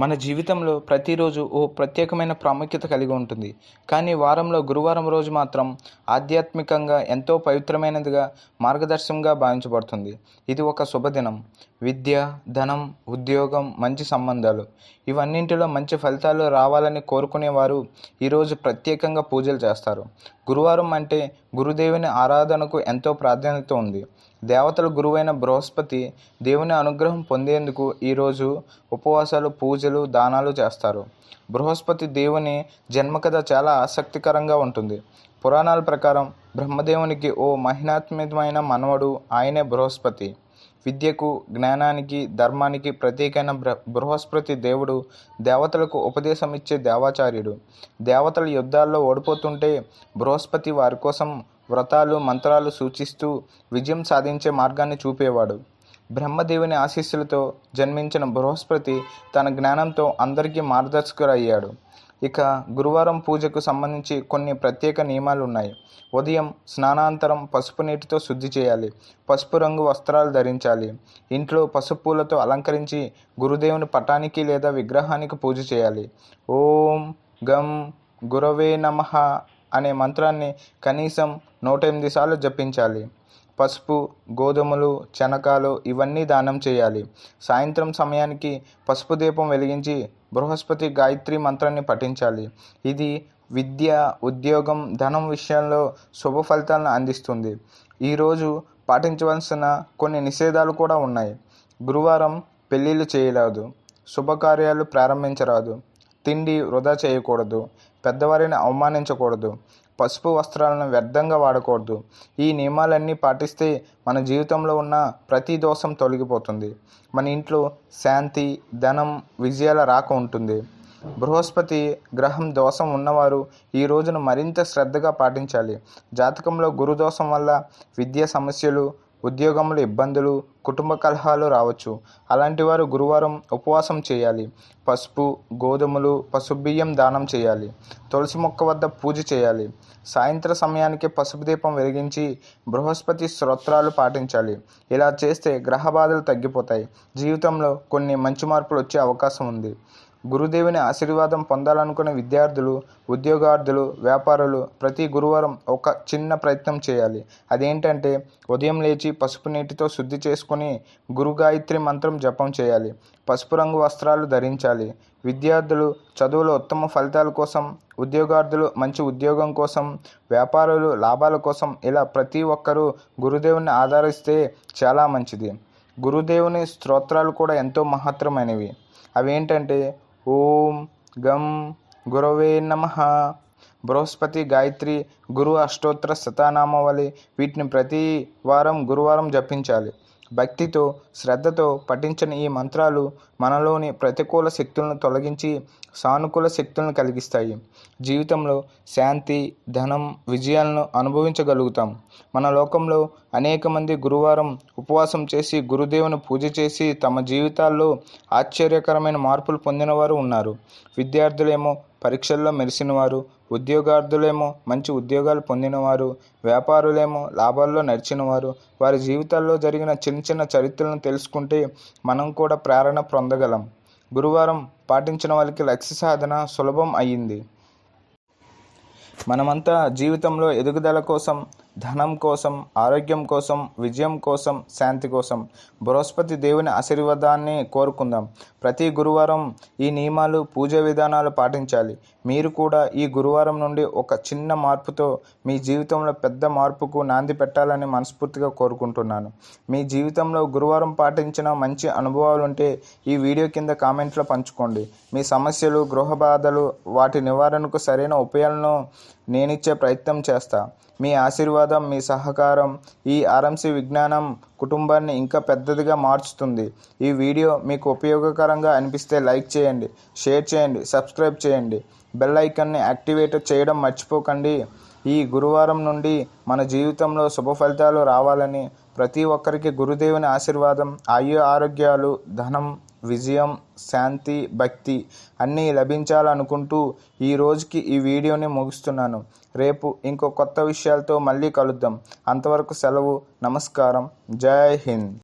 మన జీవితంలో ప్రతిరోజు ఓ ప్రత్యేకమైన ప్రాముఖ్యత కలిగి ఉంటుంది. కానీ వారంలో గురువారం రోజు మాత్రం ఆధ్యాత్మికంగా ఎంతో పవిత్రమైనదిగా మార్గదర్శకంగా భావించబడుతుంది. ఇది ఒక శుభదినం. విద్య ధనం ఉద్యోగం మంచి సంబంధాలు. ఇవన్నింటిలో మంచి ఫలితాలు రావాలని కోరుకునేవారు ఈరోజు ప్రత్యేకంగా పూజలు చేస్తారు. గురువారం అంటే గురుదేవుని ఆరాధనకు ఎంతో ప్రాధాన్యత ఉంది. దేవతల గురువైన బృహస్పతి దేవుని అనుగ్రహం పొందేందుకు ఈరోజు ఉపవాసాలు పూజలు దానాలు చేస్తారు. బృహస్పతి దేవుని జన్మకథ చాలా ఆసక్తికరంగా ఉంటుంది. పురాణాల ప్రకారం బ్రహ్మదేవునికి ఓ మహినాత్మకమైన మనవడు ఆయనే బృహస్పతి. విద్యకు జ్ఞానానికి ధర్మానికి ప్రతీకైన బ్ర బృహస్పతి దేవుడు దేవతలకు ఉపదేశం ఇచ్చే దేవాచార్యుడు. దేవతల యుద్ధాల్లో ఓడిపోతుంటే బృహస్పతి వారి కోసం వ్రతాలు మంత్రాలు సూచిస్తూ విజయం సాధించే మార్గాన్ని చూపేవాడు. బ్రహ్మదేవుని ఆశీస్సులతో జన్మించిన బృహస్పతి తన జ్ఞానంతో అందరికీ మార్గదర్శకుడయ్యాడు. ఇక గురువారం పూజకు సంబంధించి కొన్ని ప్రత్యేక నియమాలు ఉన్నాయి ఉదయం స్నానాంతరం పసుపు నీటితో శుద్ధి చేయాలి. పసుపు రంగు వస్త్రాలు ధరించాలి. ఇంట్లో పసుపు పూలతో అలంకరించి గురుదేవుని పటానికి లేదా విగ్రహానికి పూజ చేయాలి. ఓం గం గురవే నమః అనే మంత్రాన్ని కనీసం నూట ఎనిమిది సార్లు జపించాలి. పసుపు గోధుమలు శనకాలు ఇవన్నీ దానం చేయాలి. సాయంత్రం సమయానికి పసుపు దీపం వెలిగించి బృహస్పతి గాయత్రి మంత్రాన్ని పఠించాలి. ఇది విద్య ఉద్యోగం ధనం విషయంలో శుభ ఫలితాలను అందిస్తుంది. ఈరోజు పాటించవలసిన కొన్ని నిషేధాలు కూడా ఉన్నాయి. గురువారం పెళ్ళిళ్ళు చేయరాదు. శుభకార్యాలు ప్రారంభించరాదు. తిండి వృధా చేయకూడదు. పెద్దవారిని అవమానించకూడదు. పసుపు వస్త్రాలను వ్యర్థంగా వాడకూడదు. ఈ నియమాలన్నీ పాటిస్తే మన జీవితంలో ఉన్న ప్రతి దోషం తొలగిపోతుంది. మన ఇంట్లో శాంతి ధనం విజయాల రాక ఉంటుంది. బృహస్పతి గ్రహం దోషం ఉన్నవారు ఈ రోజును మరింత శ్రద్ధగా పాటించాలి. జాతకంలో గురుదోషం వల్ల విద్యా సమస్యలు ఉద్యోగంలో ఇబ్బందులు కుటుంబ కలహాలు రావచ్చు. అలాంటి వారు గురువారం ఉపవాసం చేయాలి. పసుపు గోధుమలు పసుపు బియ్యం దానం చేయాలి. తులసి మొక్క వద్ద పూజ చేయాలి. సాయంత్ర సమయానికి పసుపు దీపం వెలిగించి బృహస్పతి స్తోత్రాలు పాటించాలి. ఇలా చేస్తే గ్రహ బాధలు తగ్గిపోతాయి. జీవితంలో కొన్ని మంచి మార్పులు వచ్చే అవకాశం ఉంది. గురుదేవుని ఆశీర్వాదం పొందాలనుకునే విద్యార్థులు ఉద్యోగార్థులు వ్యాపారులు ప్రతి గురువారం ఒక చిన్న ప్రయత్నం చేయాలి. అదేంటంటే ఉదయం లేచి పసుపు నీటితో శుద్ధి చేసుకుని గురుగాయత్రి మంత్రం జపం చేయాలి. పసుపు రంగు వస్త్రాలు ధరించాలి. విద్యార్థులు చదువులో ఉత్తమ ఫలితాల కోసం ఉద్యోగార్థులు మంచి ఉద్యోగం కోసం వ్యాపారులు లాభాల కోసం ఇలా ప్రతి ఒక్కరూ గురుదేవుని ఆధారిస్తే చాలా మంచిది. గురుదేవుని స్తోత్రాలు కూడా ఎంతో మహత్తరమైనవి. అవేంటంటే ఓం గం గురవే నమ. బృహస్పతి గాయత్రి గురు అష్టోత్తర శతానామావళి వీటిని ప్రతి వారం గురువారం జపించాలి. భక్తితో శ్రద్ధతో పఠించిన ఈ మంత్రాలు మనలోని ప్రతికూల శక్తులను తొలగించి సానుకూల శక్తులను కలిగిస్తాయి. జీవితంలో శాంతి ధనం విజయాలను అనుభవించగలుగుతాం. మన లోకంలో అనేక మంది గురువారం ఉపవాసం చేసి గురుదేవుని పూజ చేసి తమ జీవితాల్లో ఆశ్చర్యకరమైన మార్పులు పొందినవారు ఉన్నారు. విద్యార్థులేమో పరీక్షల్లో మెరిసినవారు ఉద్యోగార్థులేమో మంచి ఉద్యోగాలు పొందినవారు వ్యాపారులేమో లాభాల్లో నడిచినవారు వారి జీవితాల్లో జరిగిన చిన్న చిన్న చరిత్రలను తెలుసుకుంటే మనం కూడా ప్రేరణ పొందగలం. గురువారం పాటించిన వాళ్ళకి లక్ష్య సాధన సులభం అయ్యింది. మనమంతా జీవితంలో ఎదుగుదల కోసం ధనం కోసం ఆరోగ్యం కోసం విజయం కోసం శాంతి కోసం బృహస్పతి దేవుని ఆశీర్వాదాన్ని కోరుకుందాం. ప్రతి గురువారం ఈ నియమాలు పూజ విధానాలు పాటించాలి. మీరు కూడా ఈ గురువారం నుండి ఒక చిన్న మార్పుతో మీ జీవితంలో పెద్ద మార్పుకు నాంది పెట్టాలని మనస్ఫూర్తిగా కోరుకుంటున్నాను. మీ జీవితంలో గురువారం పాటించిన మంచి అనుభవాలు ఉంటే ఈ వీడియో కింద కామెంట్లో పంచుకోండి. మీ సమస్యలు గృహ బాధలు వాటి నివారణకు సరైన ఉపాయాలను నేనిచ్చే ప్రయత్నం చేస్తాను మీ ఆశీర్వాదం మీ సహకారం ఈ ఆర్ఎంసీ విజ్ఞానం కుటుంబాన్ని ఇంకా పెద్దదిగా మార్చుతుంది. ఈ వీడియో మీకు ఉపయోగకరంగా అనిపిస్తే లైక్ చేయండి షేర్ చేయండి సబ్స్క్రైబ్ చేయండి. బెల్ ఐకాన్ని యాక్టివేట్ చేయడం మర్చిపోకండి. ఈ గురువారం నుండి మన జీవితంలో శుభ ఫలితాలు రావాలని ప్రతి ఒక్కరికి గురుదేవుని ఆశీర్వాదం ఆయు ఆరోగ్యాలు ధనం విజయం శాంతి భక్తి అన్నీ లభించాలనుకుంటూ ఈ రోజుకి ఈ వీడియోని ముగిస్తున్నాను. రేపు ఇంకో కొత్త విషయాలతో మళ్ళీ కలుద్దాం. అంతవరకు సెలవు నమస్కారం. జై హింద్.